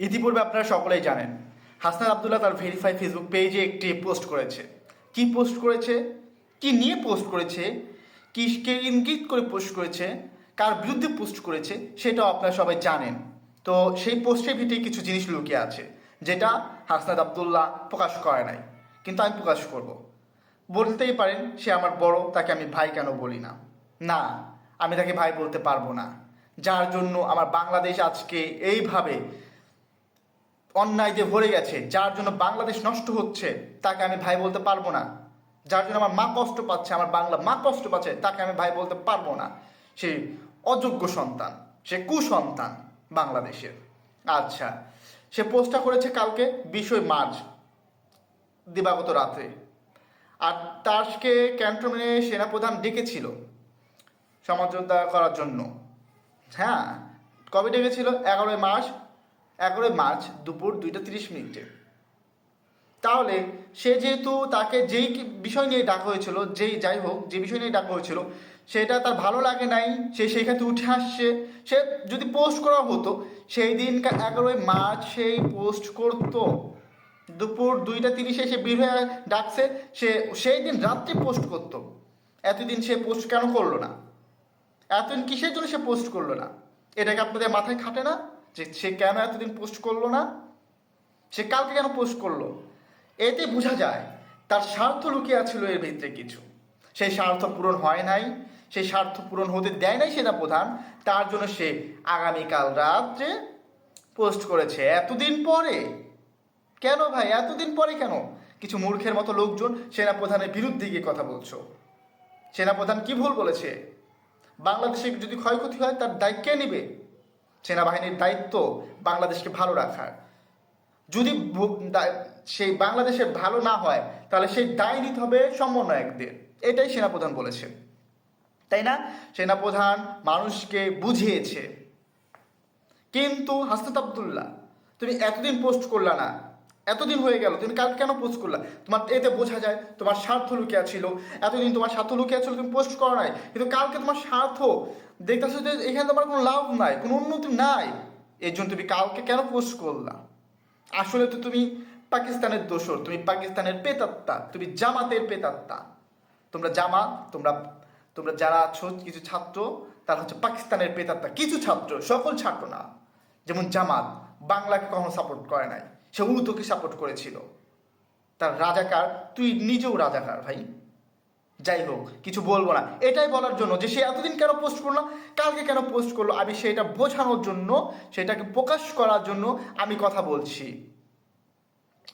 ইতিপূর্বে আপনারা সকলেই জানেন হাসনান আবদুল্লাহ তার ভেরিফাই ফেসবুক পেজে একটি পোস্ট করেছে। কি পোস্ট করেছে? কি নিয়ে পোস্ট করেছে? কি কে ইঙ্গিত করে পোস্ট করেছে? কার বিরুদ্ধে পোস্ট করেছে? সেটাও আপনারা সবাই জানেন। তো সেই পোস্টের ভিতরে কিছু জিনিস লুকিয়ে আছে, যেটা হাসনাদ আবদুল্লাহ প্রকাশ করে নাই। কিন্তু আমি প্রকাশ করব। বলতেই পারেন, সে আমার বড়, তাকে আমি ভাই কেন বলি না? না, আমি তাকে ভাই বলতে পারব না। যার জন্য আমার বাংলাদেশ আজকে এইভাবে অন্যায় যে ভরে গেছে, যার জন্য বাংলাদেশ নষ্ট হচ্ছে, তাকে আমি ভাই বলতে পারব না। যার জন্য আমার মা কষ্ট পাচ্ছে, আমার বাংলা মা কষ্ট পাচ্ছে, তাকে আমি ভাই বলতে পারব না। সে অযোগ্য সন্তান, সে কুসন্তান বাংলাদেশের। আচ্ছা সে পোস্টটা করেছে কালকে, বিশই মার্চ, দিবাগত রাতে। আর তারকে ক্যান্টনমেন্টে সেনাপ্রধান ডেকেছিল সমঝোতা করার জন্য। হ্যাঁ কবে ডেকেছিল? এগারোই মার্চ এগারোই মার্চ দুপুর দুইটা তিরিশ মিনিটে। তাহলে সে যেহেতু তাকে যেই বিষয় নিয়ে ডাকা হয়েছিল, যেই যাই হোক, যে বিষয় নিয়ে ডাকা হয়েছিল, সেটা তার ভালো লাগে নাই, সে সেই উঠে আসছে। সে যদি পোস্ট করা হতো, সেই দিন এগারোই মার্চ সেই পোস্ট করতো। দুপুর দুইটা তিরিশে সে বের হয়ে ডাকছে, সে সেই দিন রাত্রে পোস্ট করতো। এতদিন সে পোস্ট কেন করল না? এতদিন কিসের জন্য সে পোস্ট করল না? এটাকে আপনাদের মাথায় খাটে না? যে সে কেন এতদিন পোস্ট করল না? সে কালকে কেন পোস্ট করল? এতে বোঝা যায় তার স্বার্থ লুকিয়ে ছিল এর ভিতরে কিছু। সেই স্বার্থ পূরণ হয় নাই, সেই স্বার্থ পূরণ হতে দেয় নাই সেনা প্রধান। তার জন্য সে আগামীকাল রাত্রে পোস্ট করেছে। এতদিন পরে? কেন ভাই? এতদিন পরে কেন? কিছু মূর্খের মতো লোকজন সেনা প্রধানের বিরুদ্ধে গিয়ে কথা বলছো। সেনাপ্রধান কি ভুল বলেছে? বাংলাদেশে যদি ক্ষয়ক্ষতি হয়, তার দায় কে নেবে? সেনাবাহিনীর দায়িত্ব বাংলাদেশকে ভালো রাখার। যদি সেই বাংলাদেশের ভালো না হয়, তাহলে সেই দায় নিতে হবে সমন্বয়কদের। এটাই সেনাপ্রধান বলেছে তাই না? সেনাপ্রধান মানুষকে বুঝিয়েছে। কিন্তু হাসনাত আবদুল্লাহ, তুমি এতদিন পোস্ট করলা না। এতদিন হয়ে গেল, তুমি কালকে কেন পোস্ট করলা? তোমার এতে বোঝা যায়, তোমার স্বার্থ লুকিয়ে ছিল। এতদিন তোমার স্বার্থ লুকিয়ে ছিল, তুমি পোস্ট করো নাই। কিন্তু কালকে তোমার স্বার্থ, দেখতেছো যে এখানে তোমার কোনো লাভ নাই, কোনো উন্নতি নাই। এর জন্য তুমি কালকে কেন পোস্ট করলা? আসলে তো তুমি পাকিস্তানের দোসর তুমি পাকিস্তানের পেতাত্তা তুমি জামাতের পেতাত্তা তোমরা জামাত, তোমরা তোমরা যারা আছো, কিছু ছাত্র, তারা হচ্ছে পাকিস্তানের পেতাত্তা কিছু ছাত্র, সকল ছাত্র না, যেমন জামাত, বাংলাকে কখনো সাপোর্ট করে নাই। সে উর্দুকে সাপোর্ট করেছিল। তার রাজাকার, তুই নিজেও রাজাকার ভাই। যাই হোক, কিছু বলব না। এটাই বলার জন্য যে সে এতদিন কেন পোস্ট করল, কালকে কেন পোস্ট করল, আমি সেটা বোঝানোর জন্য, সেটাকে প্রকাশ করার জন্য আমি কথা বলছি।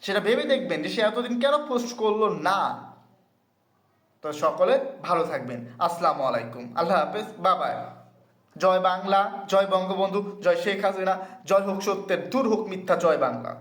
সেটা ভেবে দেখবেন যে সে এতদিন কেন পোস্ট করল না। তো সকলে ভালো থাকবেন। আসসালামু আলাইকুম। আল্লাহ হাফেজ। বাবাই। জয় বাংলা, জয় বঙ্গবন্ধু, জয় শেখ হাসিনা, জয় হোক সত্যের, দূর হোক মিথ্যা, জয় বাংলা।